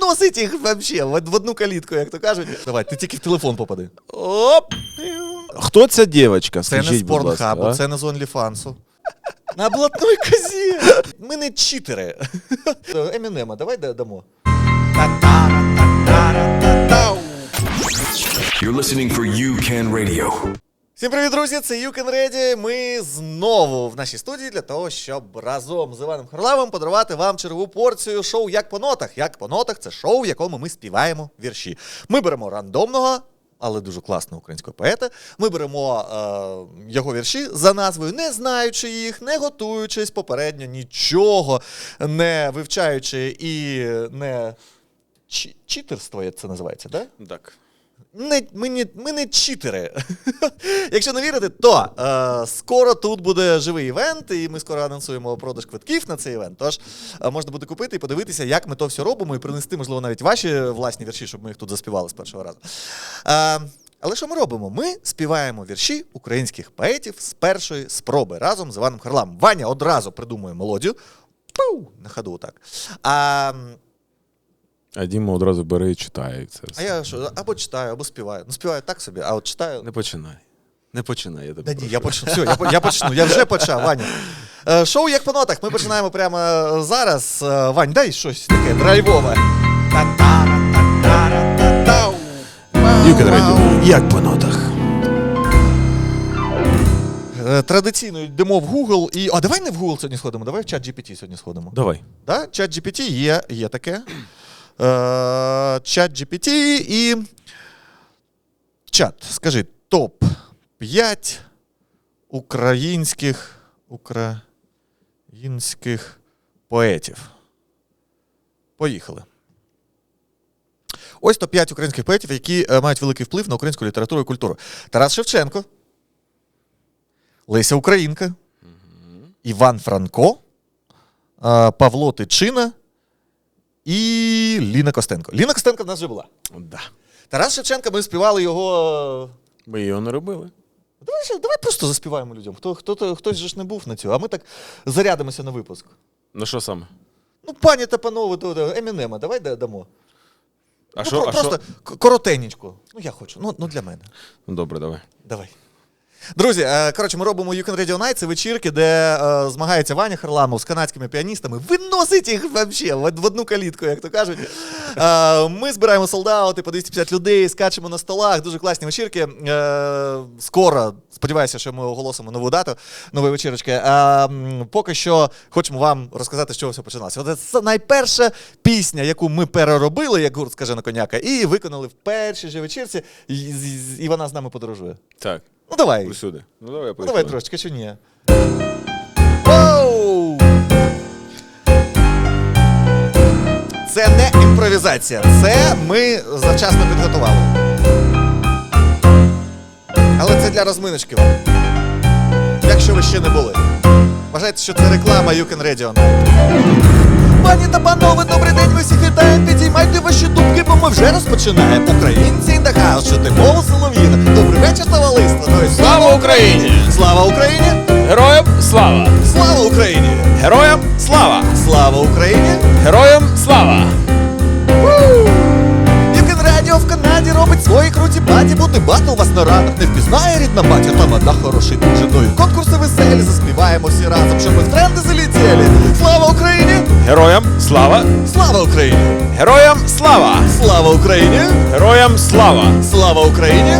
виносить їх вообще в в одну калітку, як то кажуть. Давай, ти тільки в телефон попади. Оп! Хто ця дівчинка? Це не з порнхабу, це не з OnlyFans. На блатной козі. Ми не читери. Емінема, давай дамо. You're listening for You Can Radio. Всім привіт, друзі! Це You Can Ready. Ми знову в нашій студії для того, щоб разом з Іваном Харлавом подарувати вам чергову порцію шоу Як по нотах. Як по нотах це шоу, в якому ми співаємо вірші. Ми беремо рандомного. Але дуже класного українського поета. Ми беремо е, його вірші за назвою, не знаючи їх, не готуючись попередньо нічого, не вивчаючи і не чі- читерство, як це називається, так? Так. Не, ми, не, ми не читери. Якщо не вірите, то е, скоро тут буде живий івент, і ми скоро анонсуємо продаж квитків на цей івент. Тож е, можна буде купити і подивитися, як ми то все робимо, і принести, можливо, навіть ваші власні вірші, щоб ми їх тут заспівали з першого разу. Е, але що ми робимо? Ми співаємо вірші українських поетів з першої спроби разом з Іваном Харламом. Ваня одразу придумує мелодію. Пу! На ходу так. А, А Діма одразу бере і читає це. а я що, або читаю, або співаю. Ну, співаю так собі, а от читаю. Не починай. Не починай, я тебе Та ні, прошу. я почну. Все, я, я почну. Я вже почав, Ваня. Е, Шоу як по нотах. Ми починаємо прямо зараз. Е, Вань, дай щось таке драйвове. Та-та-ра-та-та-ра-та-тау. Як по нотах. Е, Традиційно йдемо в Google і. А давай не в Google сьогодні сходимо, давай в чат GPT сьогодні сходимо. Давай. Да? Чат GPT є, є таке. Е, чат GPT і. Чат, скажи, топ 5 українських українських поетів. Поїхали. Ось топ 5 українських поетів, які е, мають великий вплив на українську літературу і культуру. Тарас Шевченко, Леся Українка, Іван Франко, е, Павло Тичина і Ліна Костенко. Ліна Костенко в нас вже була. Да. Тарас Шевченка, ми співали його. Ми його не робили. Давай, давай просто заспіваємо людям. Хто, хто, хтось же ж не був на цю, а ми так зарядимося на випуск. Ну що саме? Ну, пані та панове, то- то Емінема, давай дамо. А ну, що? про- а просто к- коротенечко. Ну, я хочу. Ну, ну для мене. Ну, добре, давай. Давай. Друзі, е, коротше, ми робимо You Can Radio Night, це вечірки, де е, змагається Ваня Харламов з канадськими піаністами. Виносить їх вообще в, одну калітку, як то кажуть. Е, ми збираємо солдати по 250 людей, скачемо на столах. Дуже класні вечірки. Е, скоро, сподіваюся, що ми оголосимо нову дату нової вечірочки. Е, поки що хочемо вам розказати, з чого все починалося. Це найперша пісня, яку ми переробили, як гурт скаже на коняка, і виконали в першій же вечірці, і, і- і вона з нами подорожує. Так. Ну давай. Усюди. Ну давай, Ну поїхали. давай трошечки, чи ні? Оу! Це не імпровізація, це ми завчасно підготували. Але це для розминочки вам. Якщо ви ще не були. Вважайте, що це реклама You Can Radio. Пані та панове, добрий день, ми всіх вітаємо. Підіймайте ваші дубки, бо ми вже розпочинаємо. Українці in the house, що ти мова соловіна, Добрий вечір, товариство. Ну і Слава Україні! Слава Україні! Героям слава! Слава Україні! Героям слава! Слава Україні! Героям слава! В робить свої круті баті, бути батл вас на ранок не впізнає рідна батя, та вода хороший дуже. Ну і конкурси веселі, заспіваємо всі разом, щоб ми в тренди залетіли. Слава Україні! Героям слава! Слава Україні! Героям слава! Слава Україні! Героям слава! Слава Україні!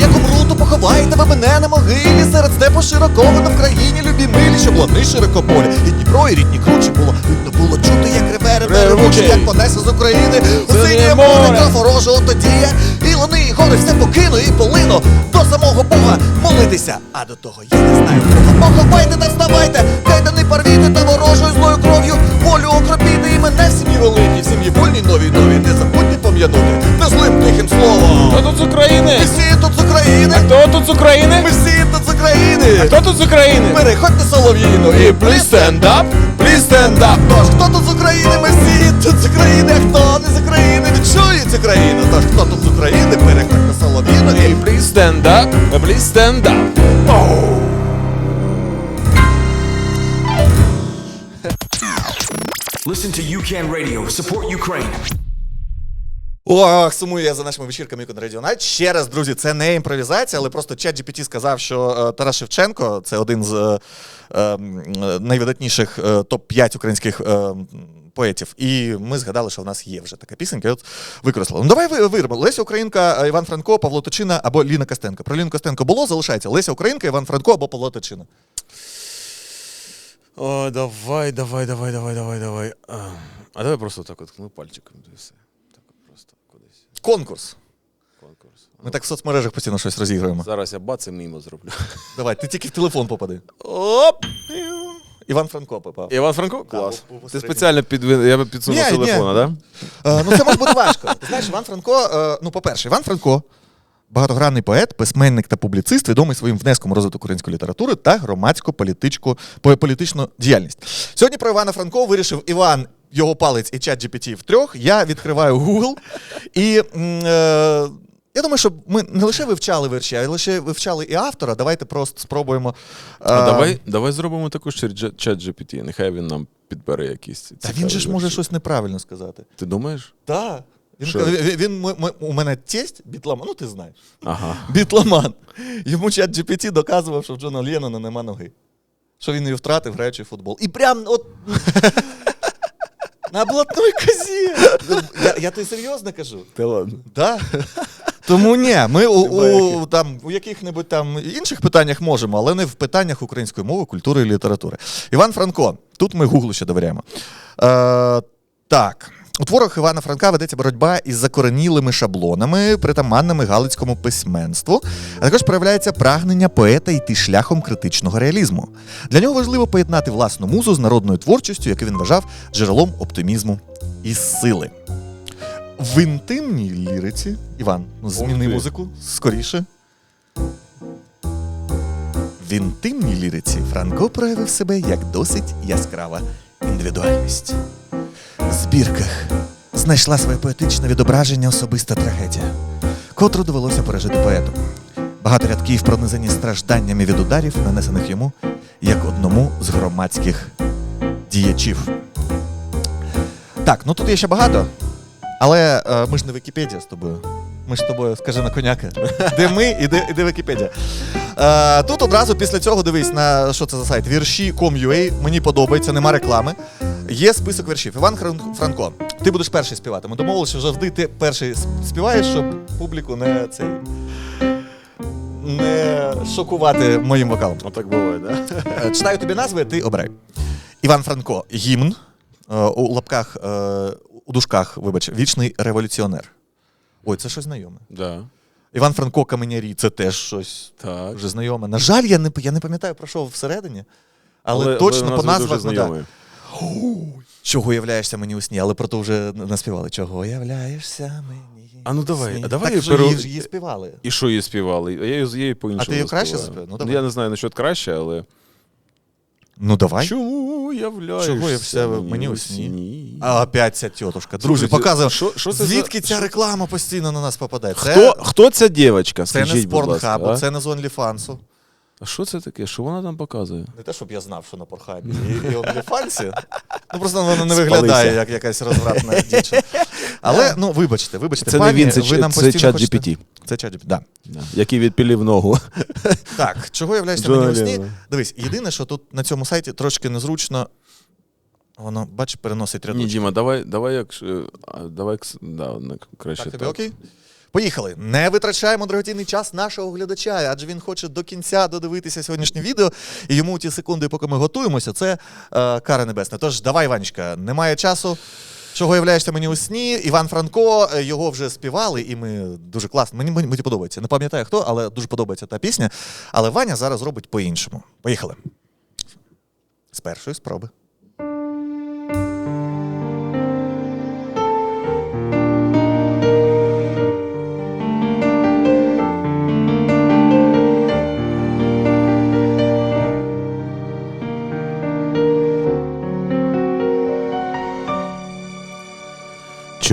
Як умру, то поховайте ви мене на могилі Серед степу широковано в країні любі милі, щоб лани широкополі І Дніпро, і рідні кручі було Видно було чути, як реве реве як понесе з України. У Синє море. та ворожого тодія І луни, і гори все покину і полину. До самого Бога молитися. А до того я не знаю. Поховайте та вставайте, кайдани порвіте та ворожою злою кров'ю. Волю окропіти і мене в сім'ї великі, В сім'ї вольні нові, нові. Не забудьте пом'янути не злим тихим словом Хто тут з України? ми всі тут з України, Хто тут з України? ми всі тут з України. Хто тут з України? Переходьте солов'їну і please stand up, please stand up. Тож хто тут з України? Ми всі тут з України, а хто не з України, відчує цю країну. Тож хто тут з України? Переходьте солов'їну і please Stand up, please stand up. Listen to UCAN Radio. Support Ukraine. Ох, сумую я за нашими вечірками Ікон Radio Night. Ще раз, друзі, це не імпровізація, але просто чат GPT сказав, що е, Тарас Шевченко це один з е, е, найвидатніших е, топ-5 українських е, поетів. І ми згадали, що в нас є вже така пісенька. і От використали. Ну давай ви-. Леся Українка, е, Іван Франко, Павло Точина або Ліна Костенко. Про Ліну Костенко було, залишається. Леся Українка, Іван Франко або Павло Точина. О, давай, давай, давай, давай, давай, давай. А, а давай просто так от ткну пальчиком і. Так от просто кудись. Конкурс. Конкурс. Ми так в соцмережах постійно щось розігруємо. Зараз я бац і мимо зроблю. Давай, ти тільки в телефон попади. Оп! Іван Франко попав. Іван Франко? Клас. був- Ти спеціально підвин... Я підсунув Ні, телефона, так? Да? Е, ну, це може бути важко. Ти знаєш, Іван Франко, е, ну, по-перше, Іван Франко, багатогранний поет, письменник та публіцист, відомий своїм внеском у розвиток української літератури та громадсько-політичну політичну діяльність. Сьогодні про Івана Франко вирішив Іван. Його палець і чат GPT втрьох. Я відкриваю Google. І е, я думаю, що ми не лише вивчали вірші, а й лише вивчали і автора. Давайте просто спробуємо. А е, давай, давай зробимо також через чат GPT. Нехай він нам підбере якісь. Та цікаві він же ж може версії. щось неправильно сказати. Ти думаєш? Так. Він, Що? він, він, ми- ми- у мене тесть бітломан, ну ти знаєш. Ага. Бітломан. Йому чат GPT доказував, що в Джона Леннона нема ноги. Що він її втратив, граючи в футбол. І прям от. На блатной козі. Я, я тобі серйозно кажу. Та ладно. Да? Тому ні, ми у, у, там, у яких-небудь там інших питаннях можемо, але не в питаннях української мови, культури і літератури. Іван Франко. Тут ми Гуглу ще довіряємо. Е, так. У творах Івана Франка ведеться боротьба із закоренілими шаблонами, притаманними галицькому письменству, а також проявляється прагнення поета йти шляхом критичного реалізму. Для нього важливо поєднати власну музу з народною творчістю, яку він вважав джерелом оптимізму і сили. В інтимній ліриці, Іван, ну, зміни музику скоріше. В інтимній ліриці Франко проявив себе як досить яскрава індивідуальність. Збірках знайшла своє поетичне відображення особиста трагедія, котру довелося пережити поету. Багато рядків пронизані стражданнями від ударів, нанесених йому як одному з громадських діячів. Так, ну тут є ще багато, але е, ми ж не Вікіпедія з тобою. Ми ж з тобою, скажи на коняка. Де ми і де, і де Вікіпедія. Е, тут одразу після цього дивись на що це за сайт. Вірші.com.ua. Мені подобається, нема реклами. Є список віршів. Іван Хран- Франко. Ти будеш перший співати. Ми домовилися, що завжди ти перший співаєш, щоб публіку не цей. Не шокувати моїм вокалом. Отак буває. Да? Е, Читаю тобі назви, ти обирай. Іван Франко, гімн. Е, У лапках, е, у дужках, вибач, вічний революціонер. Ой, це щось знайоме. Да. Іван Франко Каменярі, це теж щось Так. вже знайоме. На жаль, я не, я не пам'ятаю про що всередині. Але, точно по назва назвах ну. Чого являєшся мені у сні, але про то вже наспівали. Чого являєшся мені? А ну давай, а давай так, перу- її, її співали. І що її співали? А я її, її по-іншому. А ти її краще заспівав? Ну, Ну, давай. я не знаю насчет краще, але. Ну давай. Чому являєшся Чого я все мені сні? сні? А опять ця тітушка. Друзі, показуємо. що- що це Звідки за- ця реклама постійно на нас попадає? Це, Хто, хто ця дівчинка? це не з порнхабу, це не з OnlyFans. А що це таке? Що вона там показує? Не те, щоб я знав, що на порхабі і, і OnlyFans. Ну просто вона не Спалися. виглядає як якась розвратна дівчина. Але ну вибачте, вибачте, Це пані, не він, це, ви нам це постійно чат хочете- GPT, Це чат GPT, да. да, який відпілив ногу. Так, чого Джона мені у сні? Дивись, єдине, що тут на цьому сайті трошки незручно. Воно, бач, переносить Ні, рядочки. Діма, давай, давай, як, е, а, давай, кс- да, не, краще Так, так. тобі окей? Поїхали. Не витрачаємо дорогоцінний час нашого глядача, адже він хоче до кінця додивитися сьогоднішнє відео, і йому ті секунди, поки ми готуємося, це е, кара небесна. Тож давай, Ванечка, немає часу. Чого являєшся мені у сні? Іван Франко, е, його вже співали, і ми дуже класно. Мені, мені, мені подобається. Не пам'ятаю хто, але дуже подобається та пісня. Але Ваня зараз робить по-іншому. Поїхали. З першої спроби.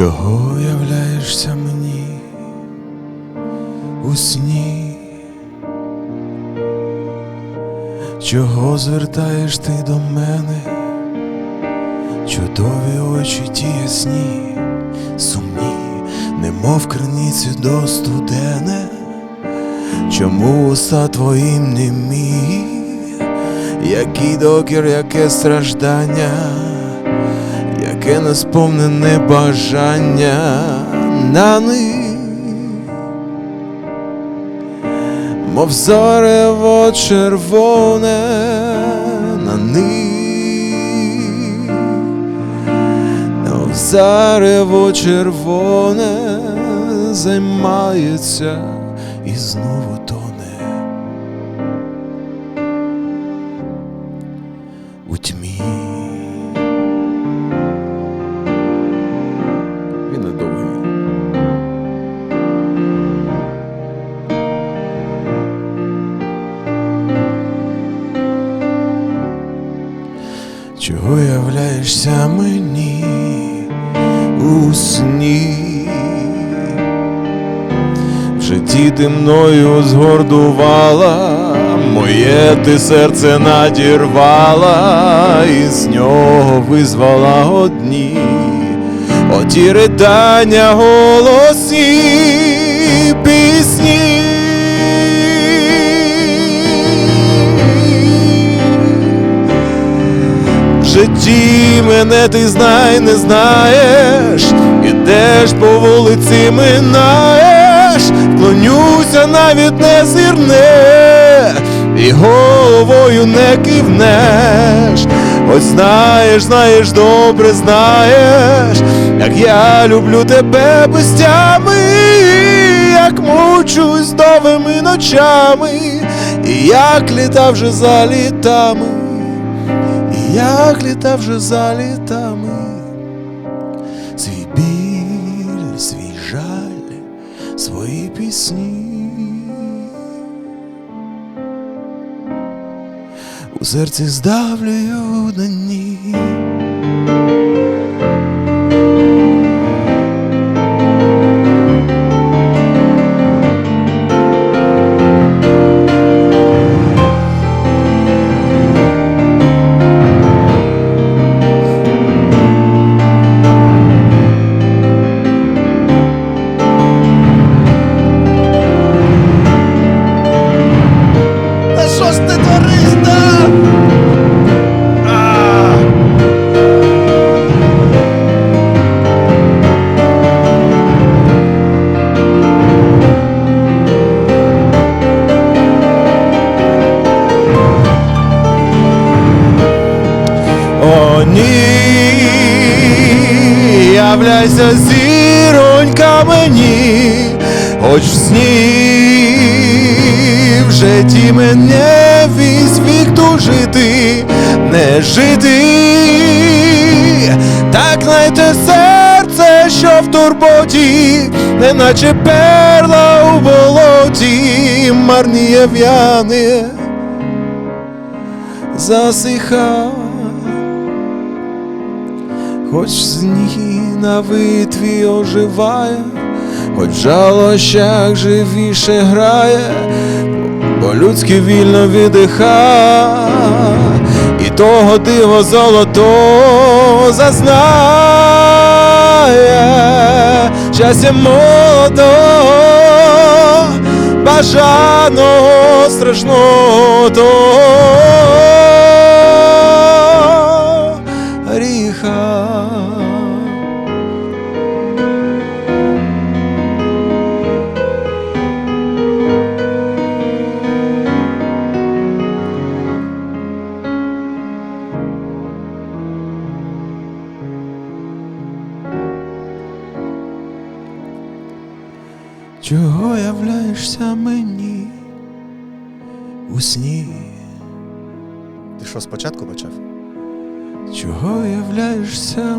Чого являєшся мені у сні? Чого звертаєш ти до мене Чудові очі ті ясні, сумні, немов криниці до студене. Чому уста твоїм немі, який докір, яке страждання, яке несповнене бажання на них, мов зарево червоне на них, мов зарево червоне займається і знову Чого являєшся мені у сні? В житті ти мною згордувала, моє ти серце надірвала, і з нього визвала одні, оті ридання голосні пісні. Житті мене ти знай, не знаєш, ідеш по вулиці, минаєш, клонюся навіть не зірне, і головою не кивнеш. Ось знаєш, знаєш, добре знаєш, як я люблю тебе без тями, як мучусь довгими ночами, і як літа вже за літами. Як літа вже за літами, свій біль, свій жаль, свої пісні. У серці здавлюю на Та жити, так знайте серце, що в турботі, неначе перла у болоті, марніє в'яне засиха, хоч сніг на витві оживає, хоч жалощах живіше грає, по-людськи вільно віддиха, і того диво золото зазнає, щастя молодого, бажаного страшного. того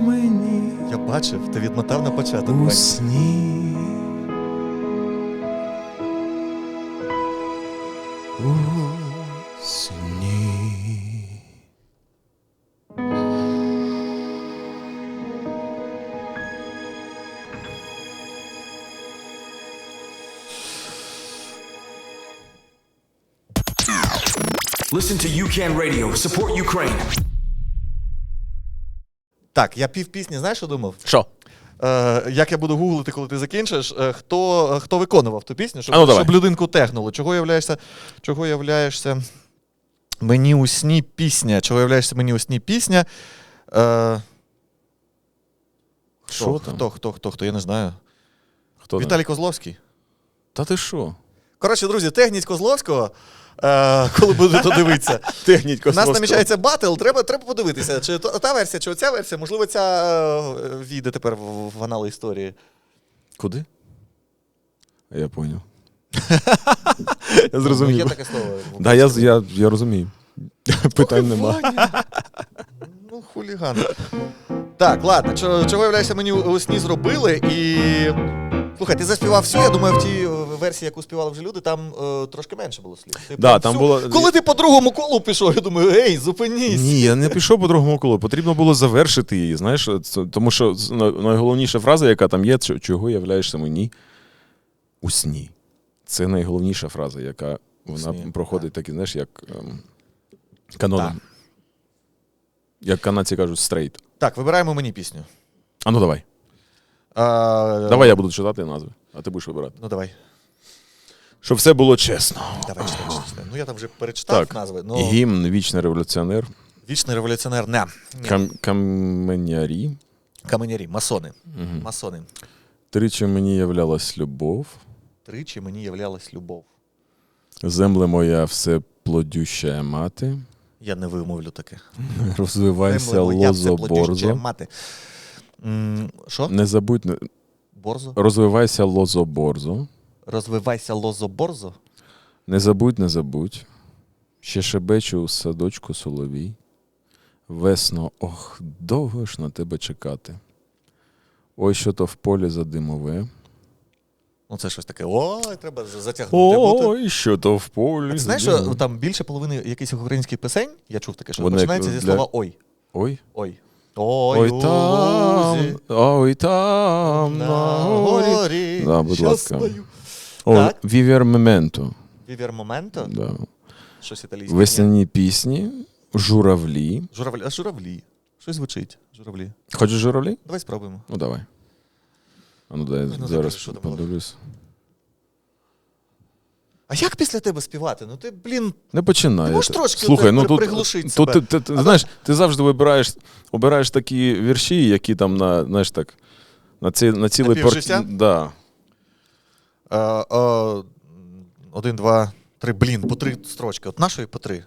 мені Я бачив, ти відмотав на початок. у сні? У сні. Listen to UCAN Radio. Support Ukraine. Так, я пів пісні, знаєш, що думав? Що? Е, як я буду гуглити, коли ти закінчиш, е, хто, е, хто виконував ту пісню, щоб, А ну, давай. щоб людинку технуло. Чого являєшся, чого являєшся мені у сні пісня? Чого являєшся мені у сні пісня? Е, Що хто, там? хто, хто, хто, хто, я не знаю. Хто там? Віталій Козловський. Та ти що? Коротше, друзі, техніць Козловського, е, коли будете дивитися. Техніть У нас намічається батл, треба, треба подивитися, чи то- та версія, чи оця версія, можливо, ця е, війде тепер в, в анали історії. Куди? Я поняв. я Ну, зрозумів. є таке слово. Да, я, я, я розумію. Питань нема. Ну, хуліган. Так, ладно, чого, чого являєшся мені у сні зробили і. Слухай, ти заспівав всю, я думаю, в тій е, версії, яку співали вже люди, там е, трошки менше було слів. Ти Да, прям там всю- було- Коли ти по другому колу пішов, я думаю, ей, зупинісь. Ні, я не пішов по другому колу. Потрібно було завершити її. Знаєш, це- тому що з- найголовніша фраза, яка там є, чо- чого являєшся мені у сні. Це найголовніша фраза, яка вона сні, проходить так, знаєш, як ем, каноном. Так. Як канадці кажуть, стрейт. Так, вибираємо мені пісню. А ну давай. А, Давай я буду читати назви, а ти будеш вибирати. Ну давай. Щоб все було чесно. Давай читай, читай, читай. Ну я там вже перечитав Так. назви. Ну, Гімн, вічний революціонер, Вічний революціонер. Не. Ні. кам- каменярі. Каменярі, масони. Масони. Тричі мені являлась любов. Тричі мені являлась любов. Земле моя все плодюща мати. Я не вимовлю таке. Розвивайся Земле моя, це лозо плодюча борзо. мати. М, Що? Не забудь, не- Борзо? розвивайся лозо борзо. Розвивайся лозо борзо. Не забудь, не забудь. Ще шебечу у садочку соловій. Весно, ох, довго ж на тебе чекати. Ой, що то в полі задимове. Ну це щось таке. Ой, треба затягнути. Бути. Ой, що то в полі. Ти знаєш, що задимове. там більше половини якихось українських пісень, я чув таке, що Вони починається зі для- слова ой. Ой. Ой. Ой, Ой, там, лузі, ой, там, на горі. Да, будь ласка. щасною. О, Так. Вівер Мементо. Вівер моменто. Да. Щось італійське. Весняні пісні, журавлі. Журавлі. А журавлі. Щось звучить. Журавлі. Хочеш журавлі? Давай спробуємо. Ну давай. А ну дай ну, зараз що там було. подивлюсь. А як після тебе співати? Ну ти, блін, Не починай. Ти можеш трошки Слухай, ну тут, приглушити тут себе? ти, ти, ти, знаєш, ти завжди вибираєш, обираєш такі вірші, які там на, знаєш так, на, ці, на цілий півжиття? Да. е, е, один, два, три. Блін, по три строчки. От нашої по три.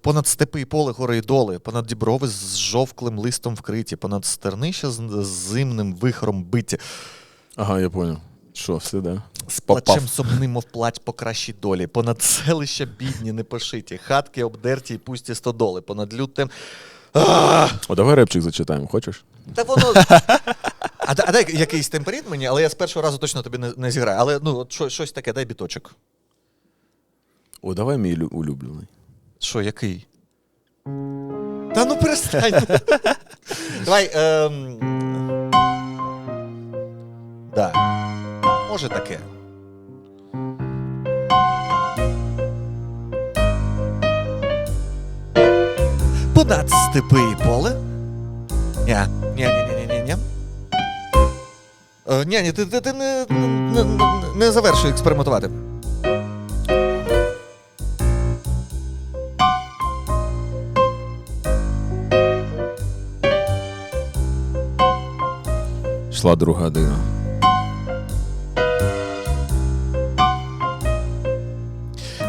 Понад степи і поле, гори і доли, понад діброви з жовклим листом вкриті, понад стернища з зимним вихором биті, Ага, я понял. Що, все, да? З плачем сумним, мов плач по кращій долі, понад селища бідні, непошиті, хатки обдерті й пусті стодоли, понад лютем. А, О, давай репчик зачитаємо, хочеш? Та воно. А, а дай якийсь темперит мені, але я з першого разу точно тобі не, не зіграю. Але ну, от що, щось таке, дай біточок. О, давай мій улюблений. Що, який? Та ну перестань. Давай. Ем... Да. Може таке. Понад степи і поле. Ні, ні, ні, ні, ні, ні. Е, Ні, ні, ти, ти, ти не, не, не, не завершуй експериментувати. Йшла друга година.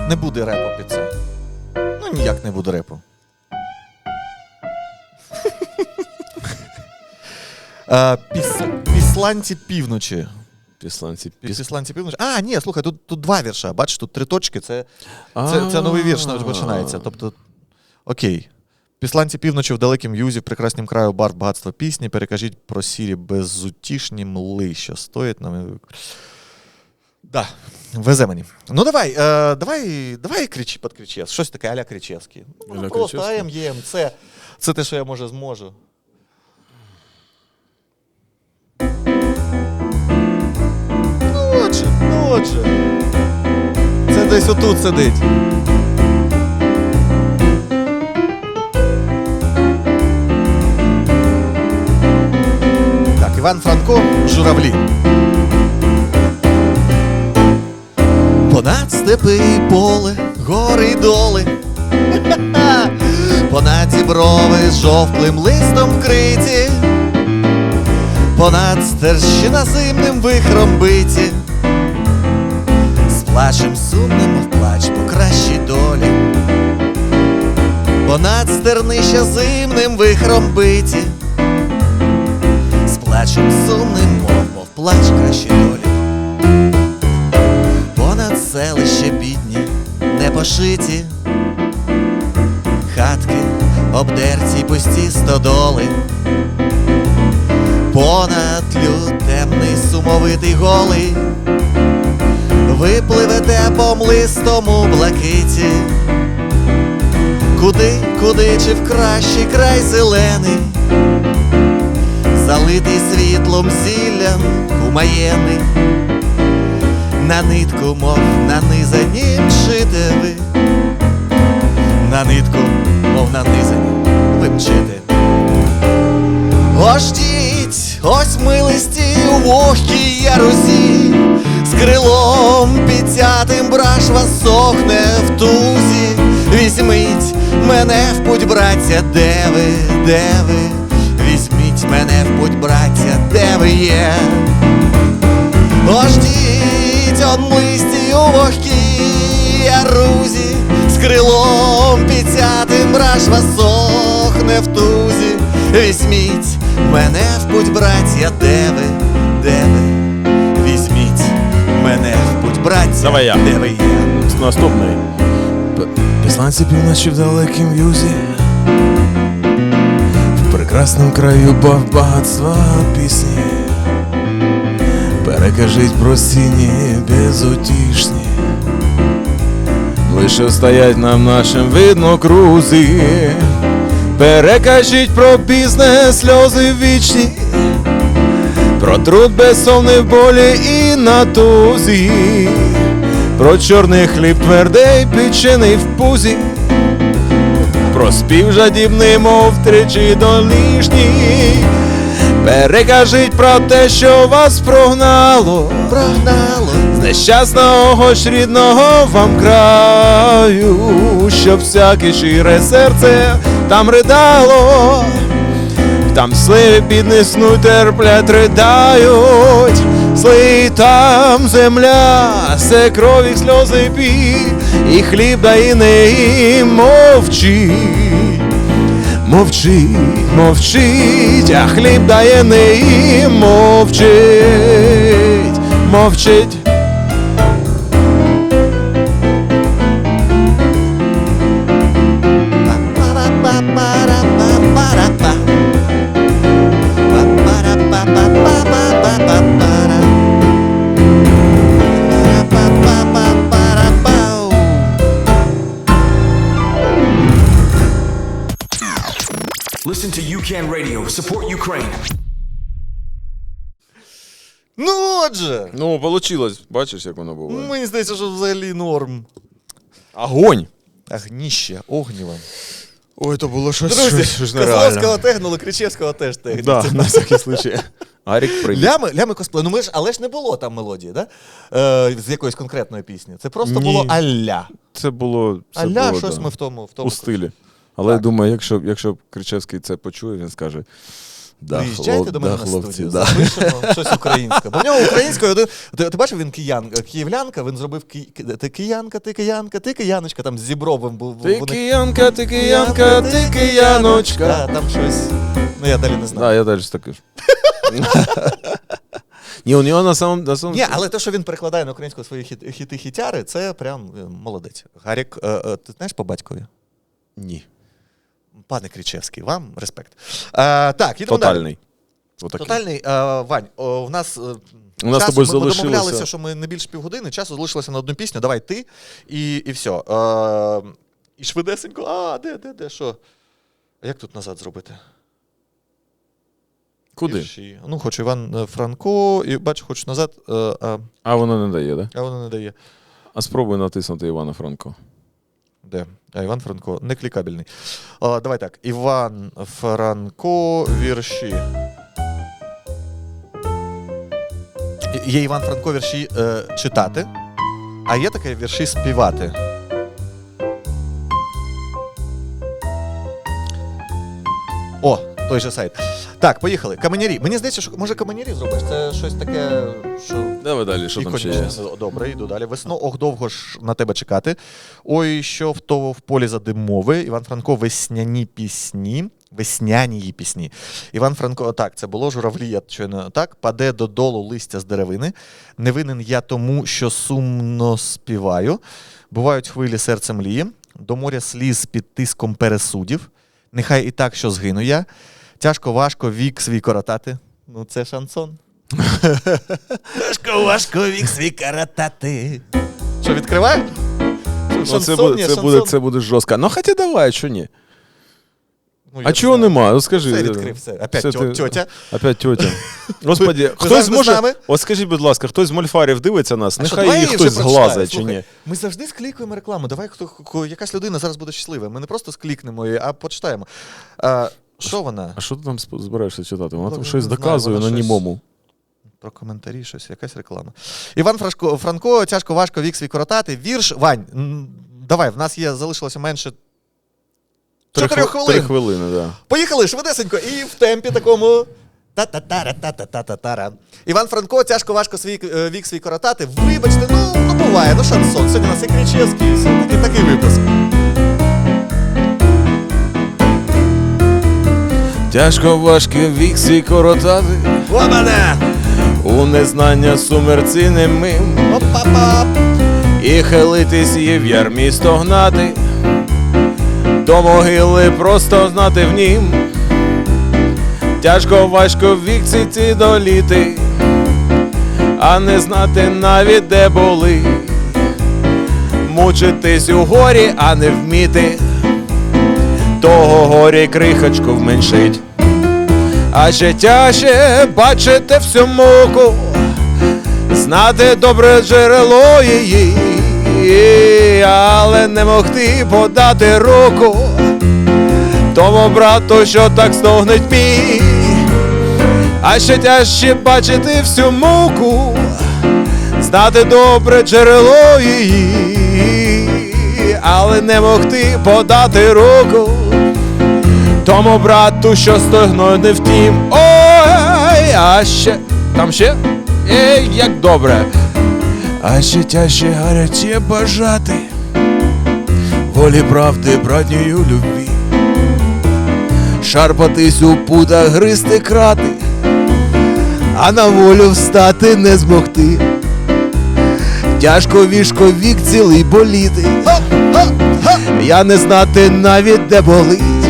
Не буде репу під це. Ну ніяк не буде репу. Е, піс... Післанці півночі. Післанці Піс... піс... Післанці півночі. А, ні, слухай, тут, тут два вірша. Бачиш, тут три точки. Це, це, це новий вірш навіть починається. Тобто, окей. Післанці півночі в далекім юзі, в прекраснім краю бар багатства пісні. Перекажіть про сірі безутішні мли, що стоять нам. Да, везе мені. Ну давай, е, давай, давай кричи під кричес. Щось таке аля Кричевський. Ну, Аля просто Кричевський? АМ, ЄМ, це, це те, що я може зможу. Отже. Це десь отут сидить. Так, Іван Франко, журавлі. Понад степи і поле, гори й доли. Понад зіброви з жовклим листом вкриті, понад стерщина зимним вихром биті, плачем сумним, мов плач по кращій долі, понад стернища зимним вихром биті, з плачем сумним, мов, мов плач кращій долі, понад селище бідні, непошиті хатки, обдерті пусті стодоли, понад люд темний сумовитий голий, випливете по млистому блакиті, куди, куди чи в кращий край зелений, залитий світлом зіллям кумаєний, на нитку, мов нанизані мчите ви. На нитку, мов нанизані, ви мчите. Ождіть, ось милисті у вогкій ярузі, з крилом підтятим браш вас сохне в тузі. Візьміть мене в путь, браття, де ви, де ви? Візьміть мене в путь, браття, де ви є? Ождіть он млисті у вогкій ярузі, з крилом підтятим браш вас сохне в тузі. Візьміть мене в путь, браття, де ви, де ви? Мене в путь, браття, Давай я. де ви є? Наступний. Післанці півночі в далекім юзі. В прекрасному краю бав багатства пісні. Перекажіть про сіні безутішні. Лише стоять нам нашим видно крузі. Перекажіть про бізнес, сльози вічні. Про труд безсонний в болі і на тузі, про чорний хліб твердий, печений в пузі, про спів жадібний, мов тричі долішній. Перекажіть про те, що вас прогнало, Прогнало, з нещасного ж рідного вам краю, щоб всяке щире серце там ридало. Там сливи бідний сну терплять, ридають, сли там земля, все крові, сльози біль, і хліб дає не їм, мовчить, мовчить, мовчить, а хліб дає не їм, мовчить, мовчить. UCAN Radio. Support Ukraine. Ну отже, Ну, вийшло, бачиш, як воно було. мені здається, що взагалі норм. Огонь! Агніще, огнєве. Ой, то було щось, Друзі, щось, щось Козловського тегнули, Кричевського теж тегнули. Да, на всякий случай. Арік привіт. Лями, лями косплей. Ну ми ж, але ж не було там мелодії, да? Е, з якоїсь конкретної пісні. Це просто Ні. було алля. Це було, це Алля, було, щось да, ми в тому. В тому у стилі. Але я думаю, якщо, якщо Кричевський це почує, він скаже. Да, Приїжджайте хлоп, до мене да, на хлопці, студію, да. запишемо щось українське. Бо в нього українською один. Ти, ти бачив, він киян, київлянка, він зробив ки, ти киянка, ти киянка, ти кияночка, там з Зібровим був. Ти вони- киянка, ти киянка, ти кияночка. Да, там щось. Ну я далі не знаю. Да, я далі таки ж. Ні, у нього на самом, на самом... Ні, але те, що він перекладає на українську свої хіти-хітяри, це прям е, молодець. Гарік, е, е, ти знаєш по батькові? Ні. Пане Крічевський, вам респект. Е, так, ідемо. Тотальний. Отакий. Тотальний. Е, Вань, о, в нас. е, У нас з тобою ми, ми домовлялися, що ми не більше півгодини, часу залишилося на одну пісню. Давай ти і, і все. Е, і швидесенько. А, де, де, де, що? А як тут назад зробити? Куди? Вірші. Ну, хочу Іван Франко, і бачу, хочу назад, е, а, А воно не дає, да? а воно не дає. А спробуй натиснути Івана Франко. Де? А Іван Франко не клікабельний. А, давай так. Іван Франко, вірші. Є Іван Франко вірші е, читати, а є таке вірші співати. О, той же сайт. Так, поїхали. Каменярі. Мені здається, що може каменярі зробиш. Це щось таке, що. Давай далі, що там ще є? іконічне. Добре, йду далі. Весно, ох, довго ж на тебе чекати. Ой, що в того в полі задимови. Іван Франко, весняні пісні. Весняні її пісні. Іван Франко, так, це було журавлі, я щойно так. Паде додолу листя з деревини. Не винен я тому, що сумно співаю. Бувають хвилі серце мліє. До моря сліз під тиском пересудів. Нехай і так, що згину я. Тяжко, важко, вік свій коротати. Ну, це шансон. Важко, важко вік свій коротати. Що, відкриваю? Ну, це, буде, ні, це, буде, це буде жорстко. Ну, хоча давай, що ні. Ну, я А чого знаю. нема? Ну скажи. Все відкрив, все. Опять Все, тьо- ти- тьотя. Опять тьотя. Господі, Ви хтось завжди з може. От скажіть, будь ласка, хтось з мольфарів дивиться нас, А що, нехай давай її я хтось прочитаю. зглазить чи Слухай, ні. Ми завжди склікуємо рекламу. Давай хто, хто- якась людина зараз буде щаслива. Ми не просто склікнемо її, а почитаємо. А, що вона? А що ти там збираєшся читати? Вона Ну, там щось доказує на німому. Про коментарі, щось, якась реклама. Іван Фрашко, Франко, тяжко, важко, вік свій коротати. Вірш. Вань, давай, в нас є, залишилося менше. Три Чотирьох хвилин. Три хвилини, так. Да. Поїхали швидесенько і в темпі такому. Та-та-тара, та-та-та-та-тара. Іван Франко, тяжко важко свій е, вік свій коротати. Вибачте, ну, ну буває, ну шансон. Сьогодні у нас і Кричевський, такий, такий випуск. Тяжко важко вік свій коротати, Обана! у незнання сумерці немим. І хилитись є в ярмі стогнати, до могили просто знати в нім. Тяжко важко в вікці ці доліти, а не знати навіть де були. Мучитись у горі, а не вміти, того горі крихочку вменшить. А ще бачити всю муку, знати добре джерело її, але не могти подати руку. Тому брату, що так стогнеть мій, а ще тяжче бачити всю муку, знати добре джерело її, але не могти подати руку тому брату, що стогнув не втім. Ой, а ще там ще Ей, як добре. А ще тяжче гаряче бажати волі правди, братньою любві. Шарпатись у путах, гристи крати, а на волю встати не змогти. Тяжко вішко вік цілий боліти. Я не знати навіть де болить.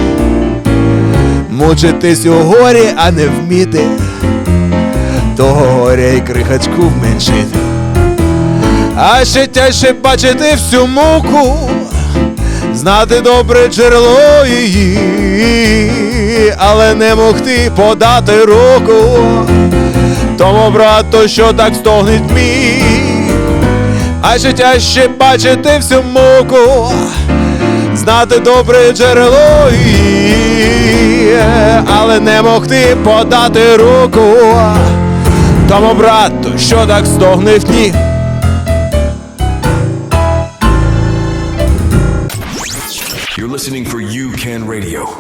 Мучитись у горі, а не вміти. Того горя й крихачку вменшити. А ще тяжче бачити всю муку, знати добре джерело її, але не могти подати руку. Тому брату, що так стогнеть мій, а ще тяжче бачити всю муку, знати добре джерело але не могти подати руку. Тому брату, що так стогне в ні. You're listening for UCAN Radio.